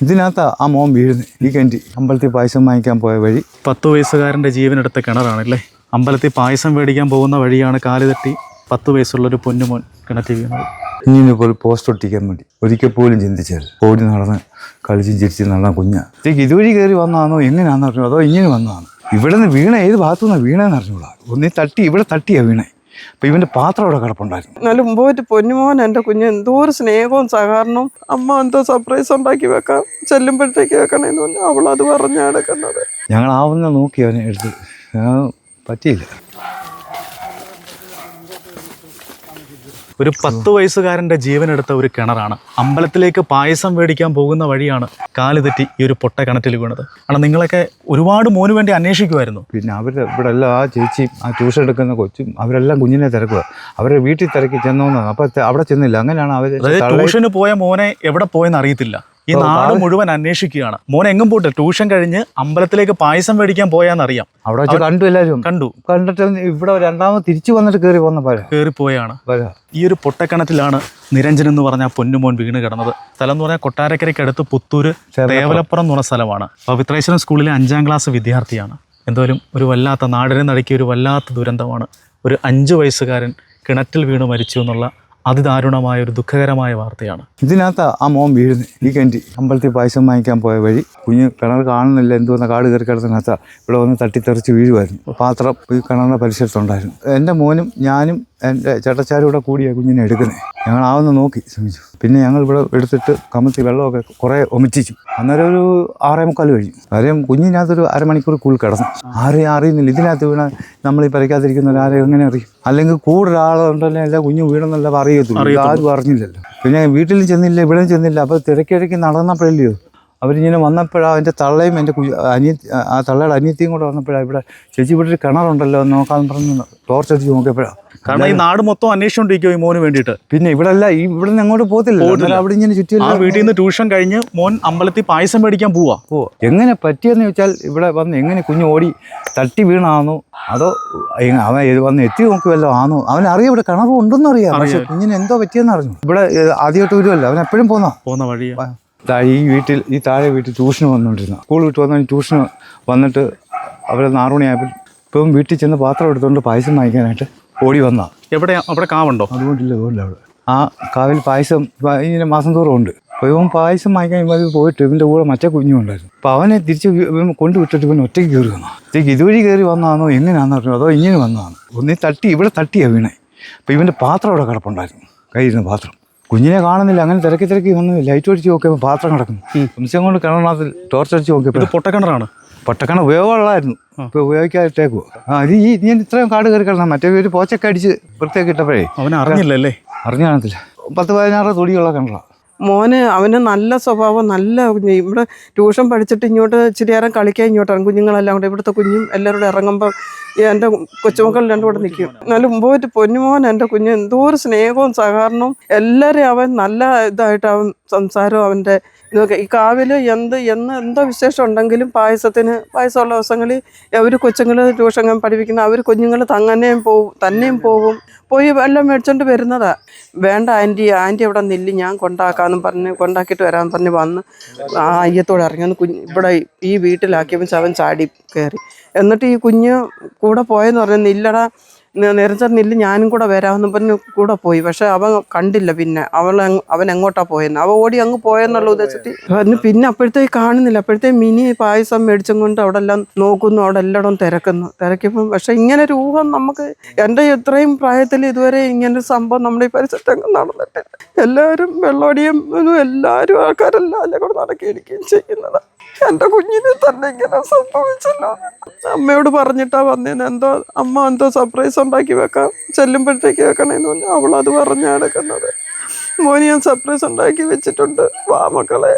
ഇതിനകത്ത് ആ മോൻ വീഴുന്നത് ഈ കിണറ്റി അമ്പലത്തിൽ പായസം വാങ്ങിക്കാൻ പോയ വഴി. പത്ത് വയസ്സുകാരന്റെ ജീവനെടുത്ത കിണറാണല്ലേ? അമ്പലത്തിൽ പായസം മേടിക്കാൻ പോകുന്ന വഴിയാണ് കാൽ തട്ടി പത്ത് വയസ്സുള്ളൊരു പൊന്നുമോൻ കിണറ്റിൽ വീണത്. ഇങ്ങനെ പോലും പോസ്റ്റ് ഒട്ടിക്കാൻ വേണ്ടി ഒരിക്കൽ പോലും ചിന്തിച്ചത്. ഓടി നടന്ന് കളിച്ച് ചിരിച്ച് നടന്ന കുഞ്ഞ ഇതുവഴി കയറി വന്നതാണോ? എങ്ങനെയാണെന്ന് അറിഞ്ഞു അതോ ഇങ്ങനെ വന്നതാണ്? ഇവിടെ നിന്ന് വീണ ഏത് ഭാഗത്തു നിന്ന് വീണേന്ന് അറിഞ്ഞൂടാ. ഒന്നീ തട്ടി ഇവിടെ തട്ടിയാ വീണേ. അപ്പം ഇവന്റെ പാത്രം അവിടെ കിടപ്പുണ്ടായിരുന്നു. എന്നാലും മുമ്പോട്ട് പൊന്നുമോൻ എന്റെ കുഞ്ഞ് എന്തോ ഒരു സ്നേഹവും സഹകരണവും. അമ്മ എന്തോ സർപ്രൈസ് ഉണ്ടാക്കി വെക്കാം ചെല്ലുമ്പോഴത്തേക്ക് വെക്കണേന്ന് പറഞ്ഞാൽ അവൾ അത് പറഞ്ഞാണ് എടുക്കുന്നത് ഞങ്ങൾ ആവുന്ന നോക്കി അവനെ എടുത്ത്. പറ്റിയില്ല. ഒരു പത്ത് വയസ്സുകാരന്റെ ജീവനെടുത്ത ഒരു കിണറാണ്. അമ്പലത്തിലേക്ക് പായസം മേടിക്കാൻ പോകുന്ന വഴിയാണ് കാൽ തെറ്റി ഈ ഒരു പൊട്ട കിണറ്റിൽ വീണത്. കാരണം നിങ്ങളൊക്കെ ഒരുപാട് മോന് വേണ്ടി അന്വേഷിക്കുമായിരുന്നു പിന്നെ അവർ ഇവിടെ എല്ലാം ആ ചേച്ചിയും ആ ട്യൂഷൻ എടുക്കുന്ന കൊച്ചും അവരെല്ലാം കുഞ്ഞിനെ തിരക്കുക. അവരെ വീട്ടിൽ തിരക്കി ചെന്നോന്നാണ് അപ്പം അവിടെ ചെന്നില്ല. അങ്ങനെയാണ് അവർ ട്യൂഷന് പോയ മോനെ എവിടെ പോയെന്ന് അറിയത്തില്ല. ഈ നാട് മുഴുവൻ അന്വേഷിക്കുകയാണ്. മോൻ എങ്ങും പോട്ടെ ട്യൂഷൻ കഴിഞ്ഞ് അമ്പലത്തിലേക്ക് പായസം മേടിക്കാൻ പോയാന്നറിയാം. അവിടെ വെച്ച് കണ്ടു എല്ലാവരും. കണ്ടു. കണ്ടിട്ട് ഇവിടെ രണ്ടാമത് തിരിച്ചു വന്നിട്ട് കയറി വന്ന പോലെ കേറി പോയാണ് ഈ ഒരു പൊട്ടക്കണത്തിലാണ് നിരഞ്ജൻ എന്ന് പറഞ്ഞ ആ പൊന്നുമോൻ വീണ് കിടന്നത്. സ്ഥലം എന്ന് പറഞ്ഞാൽ കൊട്ടാരക്കരയ്ക്ക് അടുത്ത് പുത്തൂര് തേവലപ്പുറം എന്ന് പറഞ്ഞ സ്ഥലമാണ്. പവിത്രേശ്വരം സ്കൂളിലെ അഞ്ചാം ക്ലാസ് വിദ്യാർത്ഥിയാണ്. എന്തായാലും ഒരു വല്ലാത്ത നാടിനെ നടക്കിയ ഒരു വല്ലാത്ത ദുരന്തമാണ്. ഒരു അഞ്ച് വയസ്സുകാരൻ കിണറ്റിൽ വീണ് മരിച്ചു എന്നുള്ള അതിദാരുണമായ ഒരു ദുഃഖകരമായ വാർത്തയാണ്. ഇതിനകത്ത് ആ മോൻ വീഴുന്നത് ഈ കെന്റി അമ്പലത്തിൽ പായസം വാങ്ങിക്കാൻ പോയ വഴി കുഞ്ഞ് കിണർ കാണുന്നില്ല. എന്തോന്ന കാട് കയറി കിടത്തിനകത്ത് ഇവിടെ വന്ന് തട്ടിത്തെറിച്ച് വീഴുമായിരുന്നു പാത്രം ഈ കിണറിന്റെ പരിസരത്തുണ്ടായിരുന്നു. എന്റെ മോനും ഞാനും എന്റെ ചേട്ടച്ചാരും കൂടെ കൂടിയാണ് കുഞ്ഞിനെ എടുക്കുന്നത് ഞങ്ങൾ ആവുന്ന നോക്കി ശ്രമിച്ചു. പിന്നെ ഞങ്ങൾ ഇവിടെ എടുത്തിട്ട് കമത്തി വെള്ളമൊക്കെ കുറേ ഒമിച്ചിച്ചു. അന്നേരം ഒരു ആറേ മുക്കാൽ കഴിഞ്ഞു. കാര്യം കുഞ്ഞിനകത്തൊരു അരമണിക്കൂർ കൂൾ കിടന്നു. ആരെയും അറിയുന്നില്ല. ഇതിനകത്ത് വീണ നമ്മൾ ഈ പരിക്കാതിരിക്കുന്ന ഒരാരെ എങ്ങനെ അറിയും? അല്ലെങ്കിൽ കൂടെ ഒരാളുണ്ടല്ലേ എല്ലാ കുഞ്ഞു വീണെന്നല്ല അറിയത്തുള്ളൂ. ആരും അറിഞ്ഞില്ലല്ലോ. പിന്നെ വീട്ടിൽ ചെന്നില്ല ഇവിടെ ചെന്നില്ല. അപ്പോൾ തിരക്കിടയ്ക്ക് നടന്നപ്പോഴല്ലേ അവരിങ്ങനെ വന്നപ്പോഴാണ് എന്റെ തള്ളയും എന്റെ കുഞ്ഞ് അനിയ ആ തള്ളയുടെ അനിയത്തിയും കൂടെ വന്നപ്പോഴാണ് ഇവിടെ ചേച്ചി ഇവിടെ ഒരു കിണറുണ്ടല്ലോ നോക്കാൻ പറഞ്ഞ്. ടോർച്ച് അടിച്ച് നോക്കിയപ്പോഴാണ് കാരണം ഈ നാട് മൊത്തം അന്വേഷിച്ചോണ്ടിരിക്കും ഈ മോന് വേണ്ടിയിട്ട്. പിന്നെ ഇവിടെ അല്ല ഈ ഇവിടെ നിന്ന് അങ്ങോട്ട് പോകത്തില്ല. അവിടെ ഇങ്ങനെ ആ ചുറ്റിയല്ല വീട്ടിൽ നിന്ന് ട്യൂഷൻ കഴിഞ്ഞ് മോൻ അമ്പലത്തിൽ പായസം മേടിക്കാൻ പോവാ. ഓ എങ്ങനെ പറ്റിയെന്ന് ചോദിച്ചാൽ ഇവിടെ വന്ന് എങ്ങനെ കുഞ്ഞ് ഓടി തട്ടി വീണാന്നോ? അതോ അവൻ വന്ന് എത്തി നോക്കുമല്ലോ ആണോ അവൻ അറിയാം ഇവിടെ കിണർ ഉണ്ടെന്ന് അറിയാം. പക്ഷെ കുഞ്ഞിന് എന്തോ പറ്റിയെന്ന് അറിഞ്ഞു. ഇവിടെ ആദ്യമായിട്ട് വരുമല്ലോ അവൻ എപ്പോഴും പോന്നാ? പോന്ന വഴി ഈ വീട്ടിൽ ഈ താഴെ വീട്ടിൽ ട്യൂഷന് വന്നുകൊണ്ടിരുന്ന സ്കൂൾ വിട്ട് വന്ന ട്യൂഷന് വന്നിട്ട് അവർ നാറുമണിയായപ്പോൾ ഇപ്പം വീട്ടിൽ ചെന്ന് പാത്രം എടുത്തുകൊണ്ട് പായസം വാങ്ങിക്കാനായിട്ട് ഓടി വന്നാ. എവിടെ അവിടെ കാവുണ്ടോ? അതുകൊണ്ടില്ല അതുകൊണ്ടില്ല അവിടെ. ആ കാവിൽ പായസം ഇങ്ങനെ മാസം തോറും ഉണ്ട്. അപ്പോൾ ഇവൻ പായസം വാങ്ങിക്കാൻ ഇവൻ പോയിട്ട് ഇവന്റെ കൂടെ മറ്റേ കുഞ്ഞും ഉണ്ടായിരുന്നു അപ്പോൾ അവനെ തിരിച്ച് കൊണ്ടുവിട്ടിട്ട് ഇവൻ ഒറ്റയ്ക്ക് കയറി വന്നു. ഇതേക്ക് ഇതുവഴി കയറി വന്നതാണോ എങ്ങനെയാണെന്ന് അറിഞ്ഞു അതോ ഇങ്ങനെ വന്നതാണ് ഒന്നീ തട്ടി ഇവിടെ തട്ടിയാണ് വീണേ. അപ്പോൾ ഇവന്റെ പാത്രം അവിടെ കിടപ്പുണ്ടായിരുന്നു. കയ്യിരുന്ന പാത്രം. കുഞ്ഞിനെ കാണുന്നില്ല അങ്ങനെ തിരക്കി തിരക്കി വന്ന് ലൈറ്റ് അടിച്ച് നോക്കിയപ്പോൾ പാത്രം കിടക്കുന്നു. സംശയം കൊണ്ട് കിണറിനകത്ത് ടോർച്ച് അടിച്ച് നോക്കിയപ്പോൾ പൊട്ടക്കിണറാണ്. പൊട്ടക്കണ ഉപയോഗമുള്ളതായിരുന്നു. ഇപ്പോൾ ഉപയോഗിക്കാതിട്ടേക്കുവോ ആ ഇത് ഈ ഞാൻ ഇത്രയും കാട് കയറി കിടന്ന മറ്റേ ഒരു പോച്ചൊക്കെ അടിച്ച് വൃത്തിയൊക്കെ ഇട്ടപ്പോഴേ. അവൻ അറിഞ്ഞില്ലല്ലേ? അറിഞ്ഞു കാണത്തില്ല. പത്ത് പതിനാറ് തുടിയുള്ള കിണറാ മോന് അവന് നല്ല സ്വഭാവം നല്ല ഇവിടെ ട്യൂഷൻ പഠിച്ചിട്ട് ഇങ്ങോട്ട് ഇച്ചിരി നേരം കളിക്കാൻ ഇങ്ങോട്ട് ഇറങ്ങും. കുഞ്ഞുങ്ങളെല്ലാം കൂടെ ഇവിടുത്തെ കുഞ്ഞും എല്ലാവരും കൂടെ ഇറങ്ങുമ്പോൾ എന്റെ കൊച്ചുമക്കൾ രണ്ടും കൂടെ നിൽക്കും എന്നാലും പോയിട്ട് പൊന്നുമോൻ എന്റെ കുഞ്ഞ് എന്തോ ഒരു സ്നേഹവും സഹകരണവും. എല്ലാവരെയും അവൻ നല്ല ഇതായിട്ട് അവൻ സംസാരവും അവന്റെ ഇതൊക്കെ. ഈ കാവിൽ എന്ത് എന്ന് എന്തോ വിശേഷം ഉണ്ടെങ്കിലും പായസത്തിന് പായസമുള്ള ദിവസങ്ങളിൽ അവർ കൊച്ചുങ്ങൾ ട്യൂഷൻ പഠിപ്പിക്കുന്ന അവർ കുഞ്ഞുങ്ങൾ തങ്ങനെയും പോവും തന്നെയും പോകും പോയി എല്ലാം മേടിച്ചോണ്ട് വരുന്നതാ. വേണ്ട ആന്റി ആന്റി അവിടെ നില്ല് ഞാൻ കൊണ്ടാക്കാമെന്നും പറഞ്ഞ് കൊണ്ടാക്കിയിട്ട് വരാമെന്ന് പറഞ്ഞ് വന്ന് ആ അയ്യത്തോടെ ഇറങ്ങി. കുഞ്ഞ് ഇവിടെ ഈ വീട്ടിലാക്കിയപ്പോൾ അവൻ ചാടി കയറി. എന്നിട്ട് ഈ കുഞ്ഞ് കൂടെ പോയെന്ന് പറഞ്ഞു നിരഞ്ജൻ നില്ല് ഞാനും കൂടെ വരാമെന്ന് പറഞ്ഞ് കൂടെ പോയി. പക്ഷെ അവൻ കണ്ടില്ല പിന്നെ. അവൾ അവൻ എങ്ങോട്ടാ പോയെന്ന്. അവ ഓടി അങ്ങ് പോയെന്നുള്ള ഉദ്ദേശത്തിൽ പറഞ്ഞു. പിന്നെ അപ്പോഴത്തേക്ക് കാണുന്നില്ല. അപ്പോഴത്തേക്ക് മിനി പായസം മേടിച്ചും കൊണ്ട് അവിടെ എല്ലാം നോക്കുന്നു. അവിടെ എല്ലായിടവും തിരക്കുന്നു. തിരക്കിയപ്പം പക്ഷെ ഇങ്ങനെ ഒരു ഊഹം നമുക്ക് എന്റെ ഇത്രയും പ്രായത്തിൽ ഇതുവരെ ഇങ്ങനൊരു സംഭവം നമ്മുടെ ഈ പരിസരത്തെങ്ങും നടന്നിട്ടില്ല. എല്ലാവരും വെള്ളോടിയും എല്ലാവരും ആൾക്കാരെല്ലാം അല്ലെ കൂടെ നടക്കുകയും ചെയ്യുന്നത്. എന്റെ കുഞ്ഞിനെ തന്നെ ഇങ്ങനെ സംഭവിച്ചല്ലോ. അമ്മയോട് പറഞ്ഞിട്ടാ വന്നേന്ന് എന്തോ അമ്മ എന്തോ സർപ്രൈസ് ഉണ്ടാക്കി വെക്കാം ചെല്ലുമ്പോഴത്തേക്ക് വെക്കണേന്ന് പറഞ്ഞു അവളത് പറഞ്ഞാണ് എടുക്കുന്നത് മോന് ഞാൻ സർപ്രൈസ് ഉണ്ടാക്കി വെച്ചിട്ടുണ്ട്. വാ മക്കളെ.